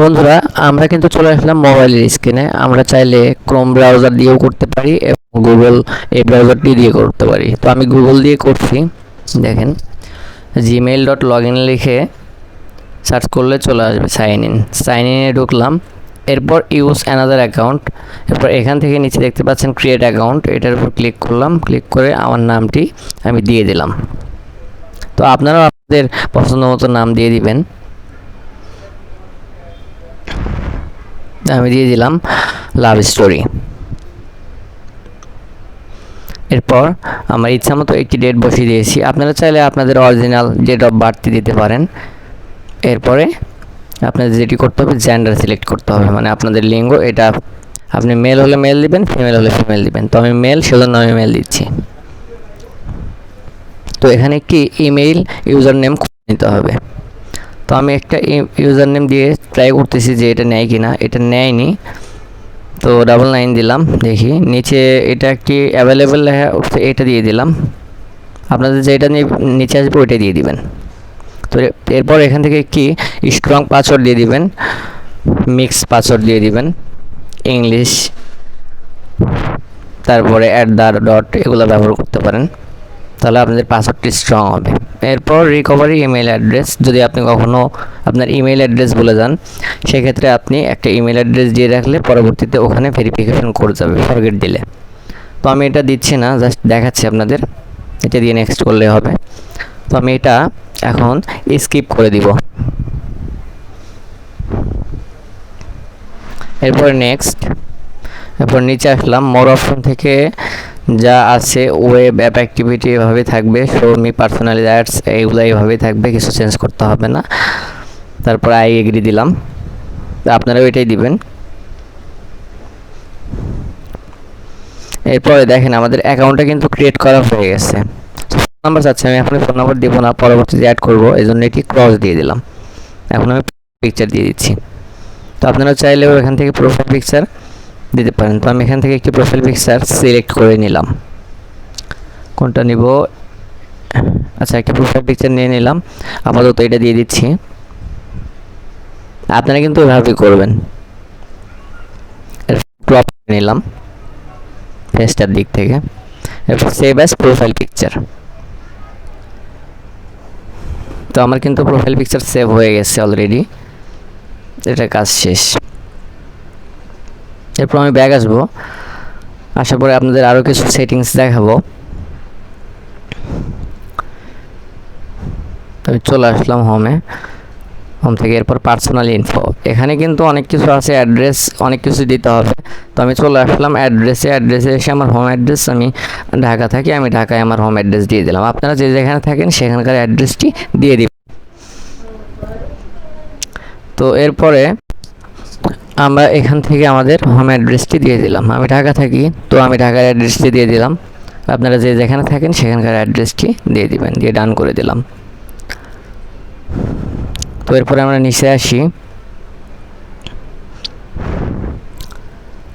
বন্ধুরা, আমরা কিন্তু চলে আসলাম মোবাইলের স্ক্রিনে। আমরা চাইলে ক্রোম ব্রাউজার দিয়েও করতে পারি এবং গুগল এই ব্রাউজারটি দিয়ে করতে পারি। তো আমি গুগল দিয়ে করছি। দেখেন জিমেইল ডট লগ ইন লিখে সার্চ করলে চলে আসবে সাইন ইন সাইন ইনে ঢুকলাম। এরপর ইউজ অ্যানাদার অ্যাকাউন্ট এরপর এখান থেকে নিচে দেখতে পাচ্ছেন ক্রিয়েট অ্যাকাউন্ট এটার উপর ক্লিক করলাম। ক্লিক করে আমার নামটি আমি দিয়ে দিলাম। তো আপনারাও আপনাদের পছন্দ মতো নাম দিয়ে দিবেন। আমি দিয়ে দিলাম লাভ স্টোরি এরপর আমার ইচ্ছা মতো একটি ডেট বসিয়ে দিয়েছি। আপনারা চাইলে আপনাদের অরিজিনাল ডেট অফ বার্থ দিতে পারেন। এরপরে আপনাদের যেটি করতে হবে জেন্ডার সিলেক্ট করতে হবে। মানে আপনাদের লিঙ্গ, এটা আপনি মেল হলে মেল দিবেন ফিমেল হলে ফিমেল দিবেন। তো আমি মেল সেজন্য আমি মেল দিচ্ছি। তো এখানে একটি ইমেইল ইউজার নেম খুঁজে নিতে হবে। তো আমি একটা ইউজার নেম দিয়ে ট্রাই করতেছি যে এটা নেয় কি না এটা নেয়নি। তো ডাবল নাইন দিলাম, দেখি। নিচে এটা একটি অ্যাভেলেবেল এটা দিয়ে দিলাম। আপনাদের যেটা নিচে আসবে ওইটা দিয়ে দিবেন। তো এরপর এখান থেকে কি? স্ট্রং পাসওয়ার্ড দিয়ে দিবেন। মিক্স পাসওয়ার্ড দিয়ে দিবেন। ইংলিশ তারপরে অ্যাট দ্য ডট এগুলো ব্যবহার করতে পারেন। তাহলে আপনাদের পাসওয়ার্ডটি স্ট্রং হবে। এরপর রিকভারি ইমেল অ্যাড্রেস যদি আপনি কখনও আপনার ইমেল অ্যাড্রেস বলে যান, সেক্ষেত্রে আপনি একটা ইমেল অ্যাড্রেস দিয়ে রাখলে পরবর্তীতে ওখানে ভেরিফিকেশন করে যাবে ফরগেট দিলে। তো আমি এটা দিচ্ছি না জাস্ট দেখাচ্ছি আপনাদের। এটা দিয়ে নেক্সট করলে হবে। তো আমি এটা এখন স্কিপ করে দিব। এরপর নেক্সট এরপর নিচে আসলাম মোর অপশন থেকে যা আছে ওয়েব অ্যাপ অ্যাক্টিভিটি এভাবে থাকবে শো মি পার্সোনালি অ্যাডস এইগুলো এইভাবেই থাকবে, কিছু চেঞ্জ করতে হবে না। তারপর আই এগ্রি দিলাম। আপনারাও এটাই দিবেন। এরপরে দেখেন আমাদের অ্যাকাউন্টটা কিন্তু ক্রিয়েট করা হয়ে গেছে। ফোন নাম্বার চাচ্ছে, আমি এখন ফোন নাম্বার দিব না, পরবর্তীতে অ্যাড করব এই জন্য এটি ক্রস দিয়ে দিলাম। এখন আমি পিকচার দিয়ে দিচ্ছি। তো আপনারা চাইলেও এখান থেকে প্রোফাইল পিকচার দিতে পারেন। তো আমি এখান থেকে একটি প্রোফাইল পিকচার সিলেক্ট করে নিলাম। কোনটা নিব? আচ্ছা একটা প্রোফাইল পিকচার নিয়ে নিলাম। আপাতত এটা দিয়ে দিচ্ছি। আপনারা কিন্তু এভাবেই করবেন। ক্রপ নিলাম ফেসটার দিক থেকে। এরপর সেভ অ্যাজ প্রোফাইল পিকচার তো আমার কিন্তু প্রোফাইল পিকচার সেভ হয়ে গেছে অলরেডি এটা কাজ শেষ। এরপর আমি ব্যাগ আসব। আসার পরে আপনাদের আরও কিছু সেটিংস দেখাবো। আমি চলে আসলাম হোমে হোম থেকে এরপর পার্সোনাল ইনফো এখানে কিন্তু অনেক কিছু আছে অ্যাড্রেস অনেক কিছু দিতে হবে। তো আমি চলে আসলাম অ্যাড্রেসে অ্যাড্রেসে এসে আমার হোম অ্যাড্রেস আমি ঢাকা থাকি, আমি ঢাকায় আমার হোম অ্যাড্রেস দিয়ে দিলাম। আপনারা যে যেখানে থাকেন সেখানকার অ্যাড্রেসটি দিয়ে দিবেন। তো এরপরে আমরা এখান থেকে আমাদের হোম অ্যাড্রেসটি দিয়ে দিলাম। আমি ঢাকা থাকি, তো আমি ঢাকার অ্যাড্রেসটি দিয়ে দিলাম। আপনারা যে যেখানে থাকেন সেখানকার অ্যাড্রেসটি দিয়ে দিবেন, দিয়ে ডান করে দিলাম। তো এরপরে আমরা নিচে আসি।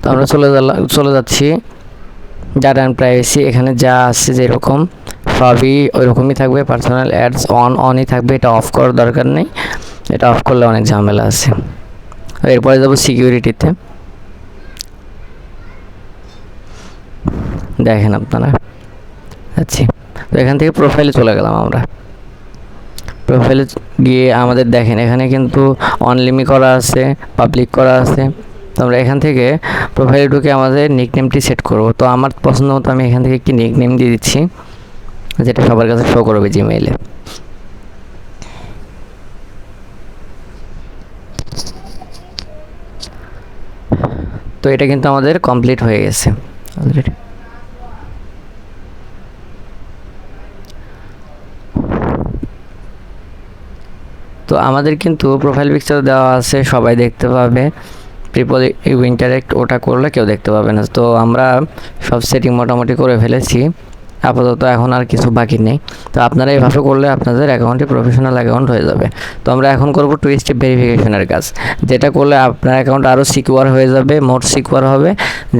তো আমরা চলে চলে যাচ্ছি। ডাটা অ্যান্ড প্রাইভেসি এখানে যা আছে যেরকম, সবই ওইরকমই থাকবে। পার্সোনাল অ্যাডস অন অনই থাকবে। এটা অফ করার দরকার নেই। এটা অফ করলে অনেক ঝামেলা আছে। এরপরে যাব সিকিউরিটিতে দেখেন আপনারা। আচ্ছা তো এখান থেকে প্রোফাইলে চলে গেলাম আমরা। প্রোফাইলে গিয়ে আমাদের দেখেন, এখানে কিন্তু অনলিমি করা আছে পাবলিক করা আছে। তো আমরা এখান থেকে প্রোফাইলে ঢুকে আমাদের নিকনেমটি সেট করব। তো আমার পছন্দ মতো আমি এখান থেকে একটি নিকনেম দিয়ে দিচ্ছি, যেটা সবার কাছে শো করবে জিমেইলে তো এটা কিন্তু আমাদের কমপ্লিট হয়ে গেছে অলরেডি তো আমাদের কিন্তু প্রোফাইল পিকচার দেওয়া আছে, সবাই দেখতে পাবে। পিপল ইউ ইন্টারেক্ট ওটা করলে কেউ দেখতে পাবে না। তো আমরা সব সেটিং মোটামুটি করে ফেলেছি। আপাতত এখন আর কিছু বাকি নেই। তো আপনারা এইভাবে করলে আপনাদের অ্যাকাউন্টটি প্রফেশনাল অ্যাকাউন্ট হয়ে যাবে। তো আমরা এখন করব টু স্টেপ ভেরিফিকেশনের কাজ। যেটা করলে আপনার অ্যাকাউন্ট আরও সিকিউর হয়ে যাবে মোর সিকিউর হবে।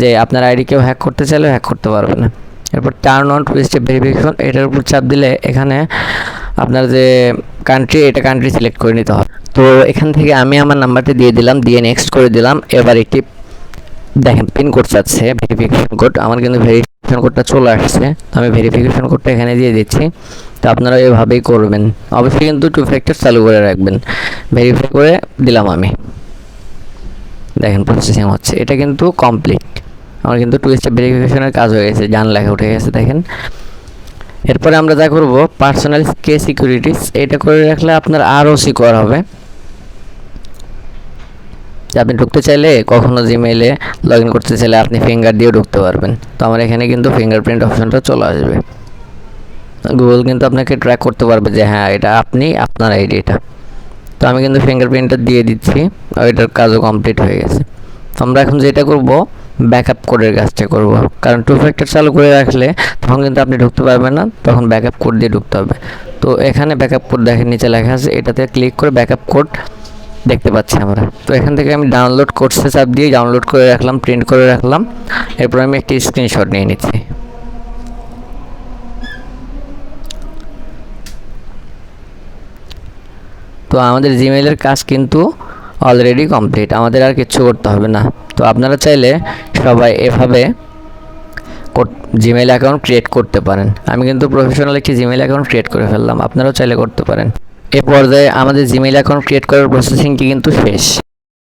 যে আপনার আইডি কেউ হ্যাক করতে চাইলেও হ্যাক করতে পারবে না। এরপর turn on two step verification এটার উপর চাপ দিলে এখানে আপনার যে কান্ট্রি এটা কান্ট্রি সিলেক্ট করে নিতে হবে। তো এখান থেকে আমি আমার নাম্বারটি দিয়ে দিলাম, দিয়ে নেক্সট করে দিলাম। এবার একটি দেখেন পিন কোড চাচ্ছে ভেরিফিকেশন কোড আমার কিন্তু ভেরিফিকেশন কোডটা চলে আসছে। আমি ভেরিফিকেশন কোডটা এখানে দিয়ে দিচ্ছি। তো আপনারা এভাবেই করবেন। অবশ্যই কিন্তু টু ফ্যাক্টর চালু করে রাখবেন। ভেরিফাই করে দিলাম আমি। দেখেন প্রসেসিং হচ্ছে। এটা কিন্তু কমপ্লিট আমার কিন্তু টু স্টেপ ভেরিফিকেশনের কাজ হয়ে গেছে। জান লেখা উঠে গেছে, দেখেন। এরপরে আমরা যা করব পার্সোনাল কে সিকিউরিটিস এটা করে রাখলে আপনার আরও সিকিউর হবে। যে আপনি ঢুকতে চাইলে কখনো জিমেইলে লগ ইন করতে চাইলে আপনি ফিঙ্গার দিয়েও ঢুকতে পারবেন। তো আমার এখানে কিন্তু ফিঙ্গারপ্রিন্ট অপশনটা চলে আসবে। গুগল কিন্তু আপনাকে ট্র্যাক করতে পারবে যে হ্যাঁ এটা আপনি, আপনার আইডি এটা তো আমি কিন্তু ফিঙ্গারপ্রিন্টটা দিয়ে দিচ্ছি আর এটার কাজও কমপ্লিট হয়ে গেছে। তো আমরা এখন যেটা করব ব্যাকআপ কোডের কাজটা করব। কারণ টু ফ্যাক্টর চালু করে রাখলে তখন কিন্তু আপনি ঢুকতে পারবেন না, তখন ব্যাকআপ কোড দিয়ে ঢুকতে হবে। তো এখানে ব্যাকআপ কোড দেখেন, নিচে লেখা আছে, এটাতে ক্লিক করে ব্যাকআপ কোড দেখতে পাচ্ছি আমরা। তো এখান থেকে আমি ডাউনলোড কোর্সে চাপ দিয়ে ডাউনলোড করে রাখলাম প্রিন্ট করে রাখলাম। এরপর আমি একটি স্ক্রিনশট নিয়ে নিচ্ছি। তো আমাদের জিমেইলের কাজ কিন্তু অলরেডি কমপ্লিট আমাদের আর কিচ্ছু করতে হবে না। তো আপনারা চাইলে সবাই এভাবে জিমেইল অ্যাকাউন্ট ক্রিয়েট করতে পারেন। আমি কিন্তু প্রফেশনাল একটি জিমেইল অ্যাকাউন্ট ক্রিয়েট করে ফেললাম, আপনারাও চাইলে করতে পারেন। এ পর্যায়ে আমাদের জিমেইল অ্যাকাউন্ট ক্রিয়েট করার প্রসেসিংটি কিন্তু শেষ।